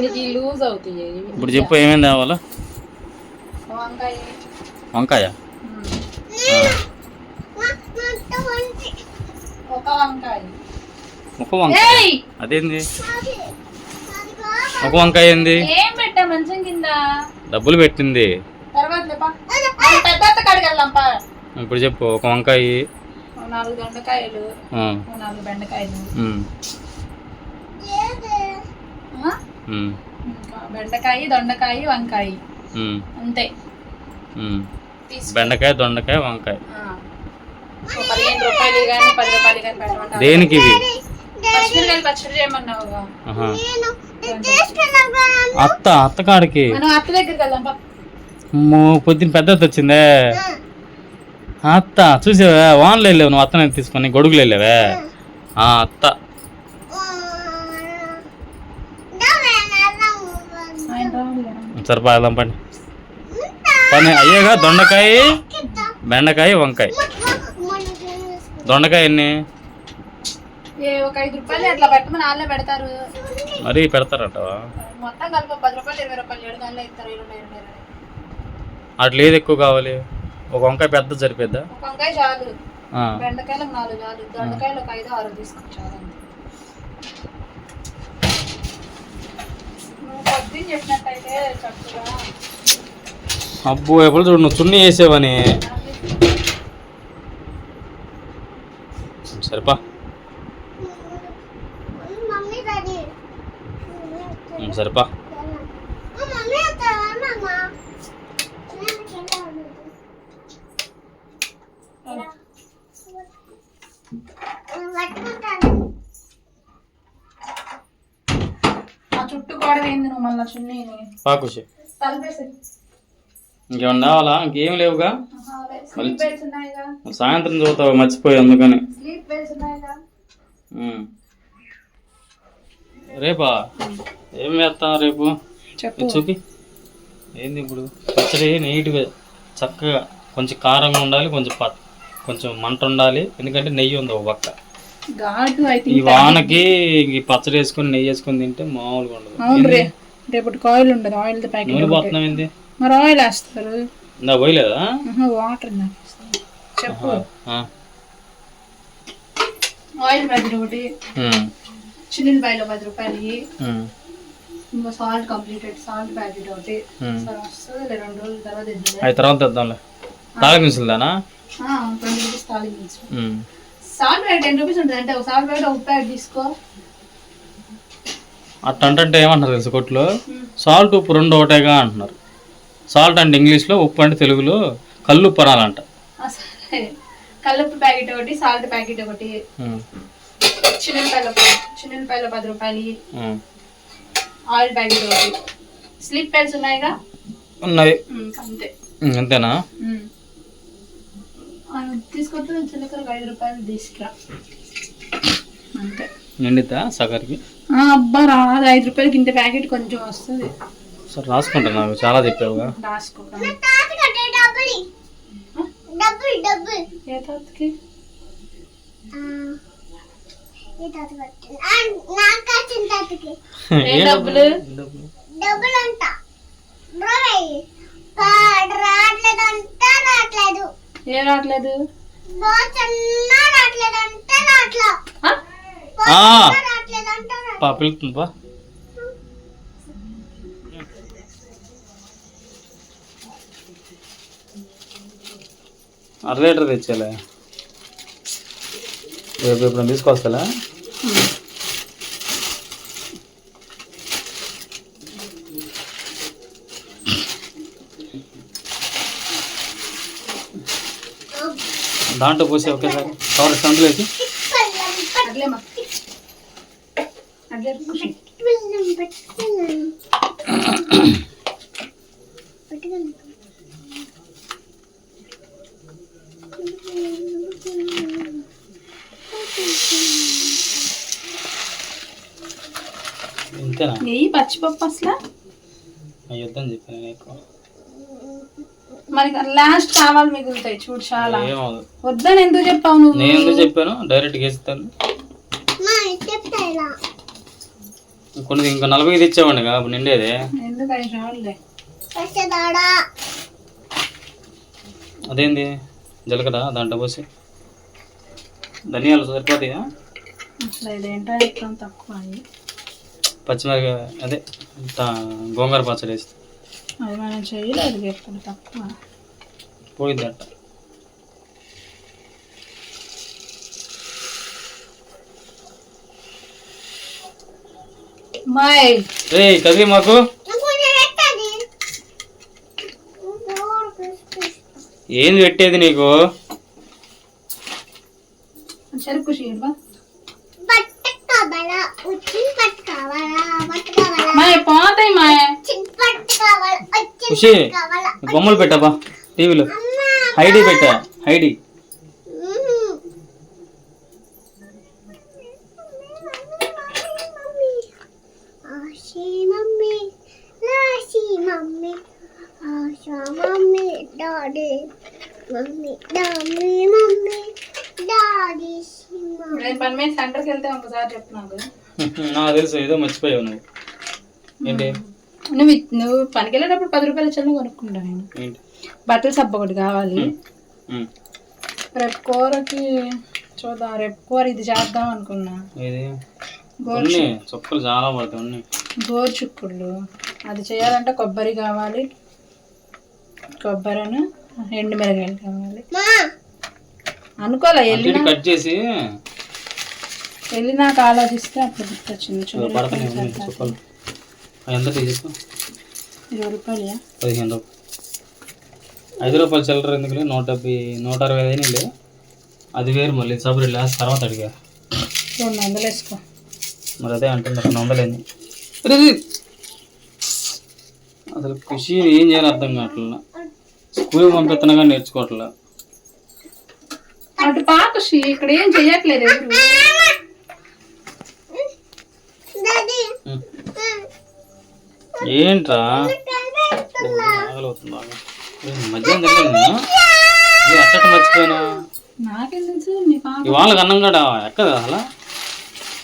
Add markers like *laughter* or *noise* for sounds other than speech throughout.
నీకు ఈ లూజ్ అవుతాయి. ఇవి. ఇప్పుడు చెప్పు ఏమేమి తేవాలా? వంకాయ. వంకాయ? ఒక వంకాయ. ఒక వంకాయ? ఏయ్! అదేంది? ఒక వంకాయ ఏంది? ఏం పెట్టా మంచం కింద? డబ్బులు పెట్టింది. తర్వాత ఇప్పుడు చెప్పు ఒక వంకాయ. నాలుగు దొండకాయలు నాలుగు బెండకాయలు. బెండకాయ దొండకాయ వంకాయ. అంతే. బెండకాయ దొండకాయ వంకాయ. ఆ. ఓ పదిహేను రూపాయలు కానీ పది రూపాయలు కానీ పెట్టమంటారు దేనికి ఇవి? పచ్చిమిరకాయలు పచ్చడి చేయమన్నావుగా. ఆహా. అత్త అత్త కాడికి మనం అత్త దగ్గరికి వెళ్దాం పా. అమ్మో, పొద్దున్న పెద్ద అత్త వచ్చిందే. అత్త చూసావా? వాన్లు వెళ్ళావు నువ్వు అత్తనే తీసుకొని గొడుగులు వెళ్ళావే. ఆ అత్త. రావాలి సరిపా వెళ్దాం పని. పని అయ్యేగా దొండకాయ బెండకాయ వంకాయ. దొండకాయ ఎన్ని? మరీ ఇరవై అట్లా ఏది ఎక్కువ కావాలి? ఒక వంకాయ పెద్ద సరిపోద్దా బెండకాయలు నాలుగు చాలు దొండకాయలు ఒక ఐదు ఆరు తీసుకొచ్చారు నువ్వు పొద్దున్న చెప్పినట్టయితే చక్కగా అబ్బో ఎప్పుడు చూడు నువ్వు చున్నీ వేసావని. సరిపా. సరిపా. నువ్వు మళ్ళీ చున్నీని పాకుషి తలపేసి. ఇంకేమన్నా కావాలా? ఇంకేం లేవుగా? స్లీప్ బెల్ట్స్ ఉన్నాయిగా. సాయంత్రం చూస్తావు మర్చిపోయి అందుకని. స్లీప్ బెల్ట్స్ ఉన్నాయిగా. ఉమ్. రేపా? ఏం వేస్తాం రేపు? చెప్పు. ఇది చూపి. ఏంది ఇప్పుడు? పచ్చడి నీట్గా చక్కగా కొంచెం కారంగా ఉండాలి కొంచెం ప కొంచెం మంట ఉండాలి. ఎందుకంటే నెయ్యి ఉంది ఒక పక్క. ఈ వానకి పచ్చడి వేసుకొని నెయ్యి వేసుకొని తింటే మామూలుగా ఉండదు. రేపటి ఆయిల్ ఉండదు ఆయిల్ ప్యాకెట్ పోతున్నాం ఏంది? మరి ఆయిల్ వేస్తారు. ఇందా పోయలేదా? వాటర్ చెప్పు. ఆయిల్ ప్యాకెట్ ఒకటి. చిన్నపాయలు పది రూపాయలు. ఇంకా సాల్ట్ కంప్లీటెడ్ సాల్ట్ ప్యాకెట్ ఒకటి. రెండు రోజుల తర్వాత తర్వాత ట్వంటీ రూపీస్ తాలించు సాల్ట్ ప్యాకెట్ టెన్ రూపీస్ ఉంటుంది. అంటే ఒక సాల్ట్ ప్యాకెట్ ఒక ప్యాకెట్ తీసుకో. అట్ట అంటే ఏమంటారు తెలుసు కొట్లో? సాల్ట్ ఉప్పు రెండు ఒకటేగా అంటున్నారు. సాల్ట్ అంటే ఇంగ్లీష్లో ఉప్పు అంటే తెలుగులో కళ్ళు ఉప్పు అనాలంట కల్లుప్పు ప్యాకెట్ ఒకటి సాల్ట్ ప్యాకెట్ ఒకటి. చిన్నపాయల చిన్నపాయల పది రూపాయలు. ఆయిల్ ప్యాకెట్ ఒకటి. స్లిప్ ప్యాడ్స్ ఉన్నాయిగా? ఉన్నాయి. అంతేనా? తీసుకొస్తే చిలకరకు ఐదు రూపాయలు తీసుకురా. అంతే. నిండిద్దా సగరికి? ఆ, అబ్బా రాదు. ఐదు రూపాయలకి ఇంత ప్యాకెట్ కొంచెం వస్తుంది. సరే రాసుకుంటా నాకు చాలా చెప్పావుగా రాసుకోకండి ఏ తాతకి? ఏ డబ్బులు? డబ్బులు? రావట్లేదు. ఆ? ఆ, పా పిలుతుంది పా. అర లీటర్ తెచ్చేలే రేపు ఎప్పుడు తీసుకొస్తా దాంట్లో పోసి ఒకేసారి కవర్ ఖుషి. ఇంతేనా? నెయ్యి పచ్చిపప్పు అసలు? యుద్ధం చెప్పాను ఎక్కువ. మనకి లాస్ట్ కావాలి మిగులుతాయి. చూడు చాలా. వద్దని ఎందుకు చెప్పావు నువ్వు? నేను ఎందుకు చెప్పాను? డైరెక్ట్ వేస్తాను కొన్ని ఇంకా నలభై తెచ్చేవాడిని కాబట్టి నిండేది. అదేంది? జీలకర్ర దాంట్లో పోసి. ధనియాలు సరిపోతాయా? పచ్చిమిరపకాయ అదే గోంగూర పచ్చడి వేస్తే. అది మనం చేయలేదు ఎప్పుడు తక్కువ. పోయింది అట్ట మాయ్. రే కదిరి మాకు. ఏంది పెట్టేది నీకు? చెరుకు షీర్వా మాయ్ ఖుషి బొమ్మలు పెట్టాబా టీవీలో. హైడీ పెట్టా Heidi. Mummy Rashi mummy Asha mummy daddy mummy daddy mummy daddy నేను పని మీద సెంటర్కి వెళ్తే ఒకసారి చెప్పు నాకు *laughs* నాకు తెలుసు ఏదో మర్చిపోయావు నువ్వు. ఏంటి? నువ్వు నువ్వు పనికి వెళ్ళేటప్పుడు పది రూపాయల చెల్లు కొనుక్కుంటా నేను. బట్టల సబ్బు ఒకటి కావాలి. రేపు కూరకి చూద్దాం రేపు కూర ఇది చేద్దాం అనుకున్నా. ఏది? గోరు ఉన్నాయి చుక్కలు చాలా పడతాయి ఉన్నాయి గోరు చుక్కుళ్ళు. అది చేయాలంటే కొబ్బరి కావాలి. కొబ్బరిను ఎండు మిరగాయలు కావాలి. మా! అనుకోలే వెళ్ళినా కట్ చేసి వెళ్ళినాక ఆలోచిస్తే అప్పుడు గుర్తొచ్చింది. చూడండి పడతానే ఉన్నాయి చుక్కలు అవి ఎంత ఇరవై రూపాయలు పదిహేను రూపాయలు ఐదు రూపాయలు చిల్లర ఎందుకులే? నూట డెబ్బై నూట అరవై అయినాయిలే. అది వేరు మళ్ళీ. సపరేట్ లాస్ట్ తర్వాత అడిగా. రెండు వందలు వేసుకో. మరి అదే అంటుంది. రెండు వందలేంది. అసలు ఖుషి ఏం చేయాలి అర్థం కావట్లా. స్కూల్కి పంపిస్తున్నా కానీ నేర్చుకోవట్లా. అటు పాకషి ఇక్కడ ఏం చెయ్యట్లేదు ఏంట్రా? మధ్యాహ్నం తినలేదు నేను ఎక్కట మర్చిపోయినా నాకేం తెలుసు నీ పాక ఇవాళ అన్నం కూడా ఎక్కదు అసలు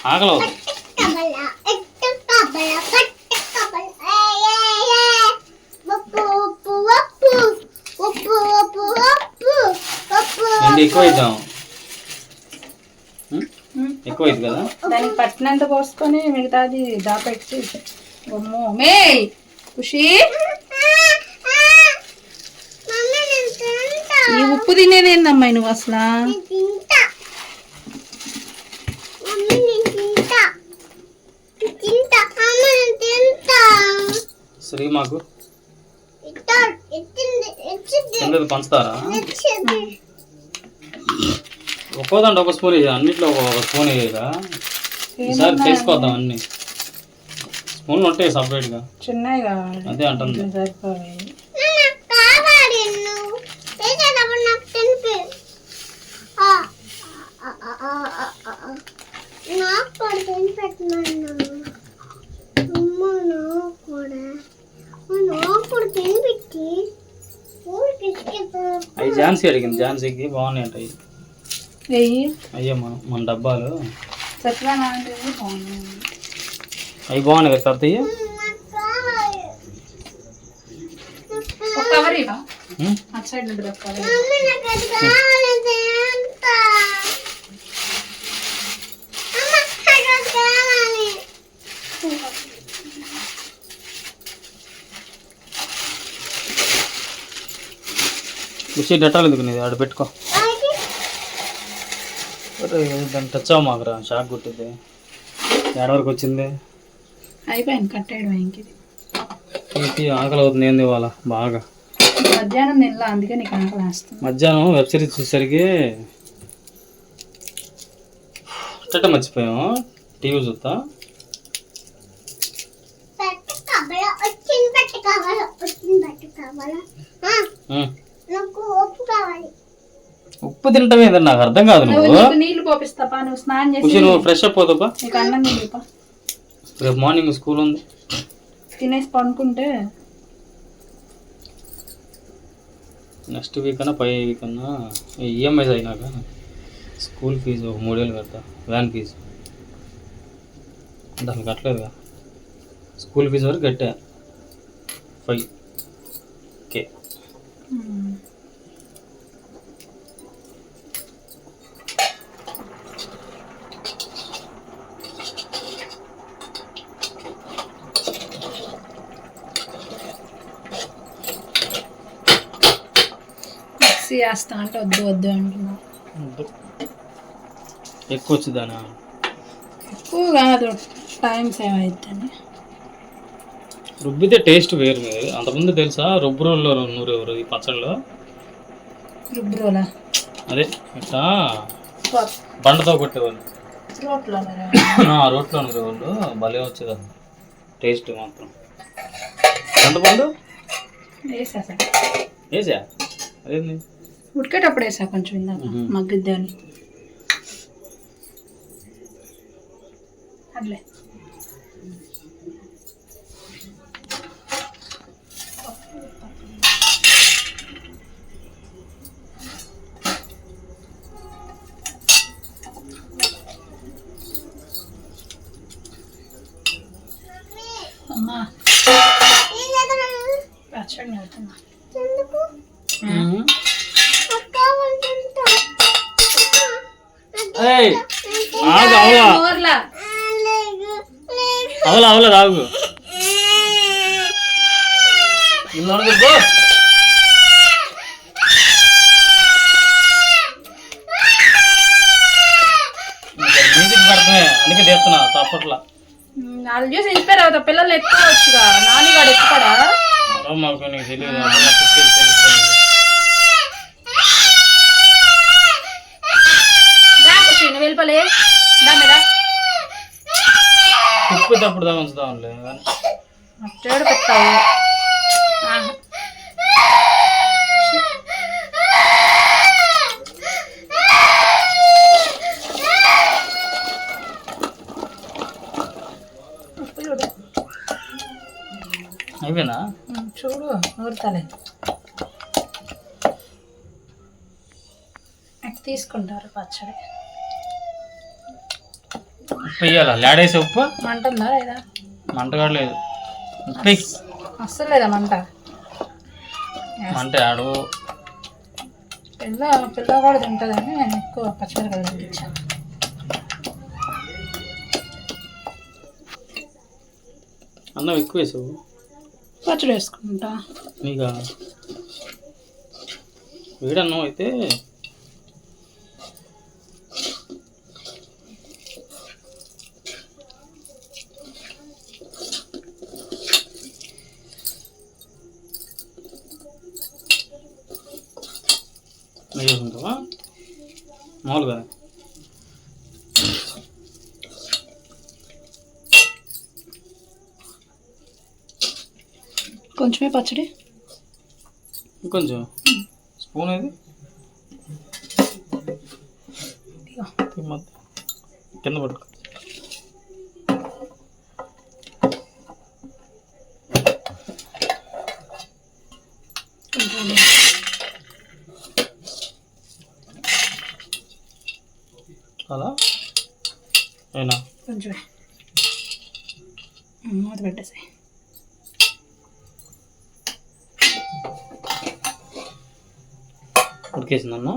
ఆకలి అవుతుంది కబల ఎట్ట కబల పట్ట కబల ఏ ఏ ఏ వప్పు వప్పు వప్పు వప్పు వప్పు వప్పు వప్పు ఏంటి ఎక్కువ అవుతాం. ఎక్కువ అవుతుంది కదా? దానికి పట్టినంత పోసుకొని మిగతాది దాపెట్టి అమ్మో మే ఖుషి? ఈ ఉప్పు తినేదేందమ్మా నువ్వు అసలు? శ్రీ మాకు పంచుతారా? ఒక్కోదంటే ఒక స్పూన్ అన్నిట్లో ఒక స్పూన్ వేయగా ఈసారి చేసుకోద్దాం అన్ని. స్పూన్లు ఉంటాయి సపరేట్గా. చిన్నవి కావాలి. అదే అంటుంది. సరిపోయి. అవి ఝాన్సీ అడిగింది. ఝాన్సీకి బాగున్నాయి అంట అయ్యే మన మన డబ్బాలు. బాగుంది అవి బాగున్నాయి కదా పెద్దవి నాకు కావాలి ఒక కవర్ ఇవా ఉం? అటు సైడ్ ఉంటుంది ఒక కవర్ మమ్మీ నాకు అది కావాలి తింటా అమ్మ నాకు అది కావాలి. ఖుషి డెటాల్ ఎందుకు నీది ఆడ పెట్టుకో. దాన్ని టచ్ అవ్వ మాకురా షాక్ కొట్టింది ఏడ వరకు వచ్చింది? అయిపోయింది కట్టేయడం ఇంకిది. ఏంటి ఆకలి అవుతుంది ఏంది ఇవాళ? బాగా. మధ్యాహ్నం తినలా అందుకే నీకు ఆకలి వేస్తుంది. మధ్యాహ్నం వెబ్ సిరీస్ చూసేసరికి చెట్ట మర్చిపోయాము. టీవీ చూస్తా. పెట్టు కావాలా వచ్చింది పెట్టు కావాలా వచ్చింది పెట్టు కావాలా ఆ, ఉం. నాకు ఉప్పు కావాలి. ఉప్పు తింటాం ఏంటంటే నాకు అర్థం కాదు నువ్వు నీళ్ళు పోపిస్తాపా? నువ్వు స్నానం చేసి నువ్వు ఫ్రెష్ అప్ అవుతావా నీకు అన్నం తినిపా రేపు మార్నింగ్ స్కూల్ ఉంది. తినేసి పడుకుంటే? నెక్స్ట్ వీక్ అన్నా పై వీక్ అన్నా ఈఎంఐస్ అయినాక స్కూల్ ఫీజు ఒక మూడేళ్ళు కడతా వ్యాన్ ఫీజు. అసలు కట్టలేదుగా. స్కూల్ ఫీజు వరకు కట్టా. ఫైవ్ ఓకే వేస్తా అంటే వద్దు వద్దు అంటున్నా. ఎక్కువ వచ్చిందానా ఎక్కువ కాదు టైం సేవ్ అవుతుంది రుబ్బితే టేస్ట్ వేరు మీరు. అంతకుముందు తెలుసా రుబ్బు రోల్లో నూరు ఎవరు ఈ పచ్చడిలో రుబ్రోలా అదే ఇట్లా బండతో కొట్టేవాళ్ళు. రోట్లో ఆ రోట్లో నూరేవాళ్ళు. భలే వచ్చేది టేస్ట్ మాత్రం. ఎంత పండు వేసేసా వేసా? అదేంది? ఉడికేటప్పుడు వేసా కొంచెం ఇందాక. మగ్గిద్ది అని అట్లే. అమ్మా. పచ్చడి అవుతున్నా అవలా అవలా అవలా రాగు మ్యూజిక్ పెడతానే అందుకే తీస్తున్నా తప్పట్లా. వాళ్ళు చూసి ఇన్స్పైర్ అవుతా పిల్లల్ని ఎత్తుకోవచ్చుగా. నానిగాడు ఎత్తుకోడా? అరే మాకు నీకు తెలియదు అసలు నాకు తెలియదు, తెలియదు. దా కూర్చోండి వెళ్ళిపోలే దా మీద తిప్పేటప్పుడు దా ఉంచుదాంలే అయిపోయినా చూడు నూరుతలే. తీసుకుంటారు పచ్చడి. ఉప్పు వేయాలా లాడేసి ఉప్పు? మంట ఉందా లేదా? మంట లేదు. ఉప్పు. అస్సలు లేదా మంట? మంట ఆడు. పిల్ల పిల్ల కూడా తింటుందని నేను ఎక్కువ పచ్చిమిరకాయలు తినిపించాను. అన్నం ఎక్కువ వేసావు? పచ్చడి వేసుకుంటా. నీకా? వేడన్నం అయితే నెయ్యి వేసుకుంటావా మామూలుగా కొంచెమే పచ్చడి ఇంకొంచెం స్పూన్ ఏది ఇదిగో. ఈ మధ్య. కింద అలా అయినా? కొంచెం మూత పెట్టేసాయి. ఉడికేసిందన్నా?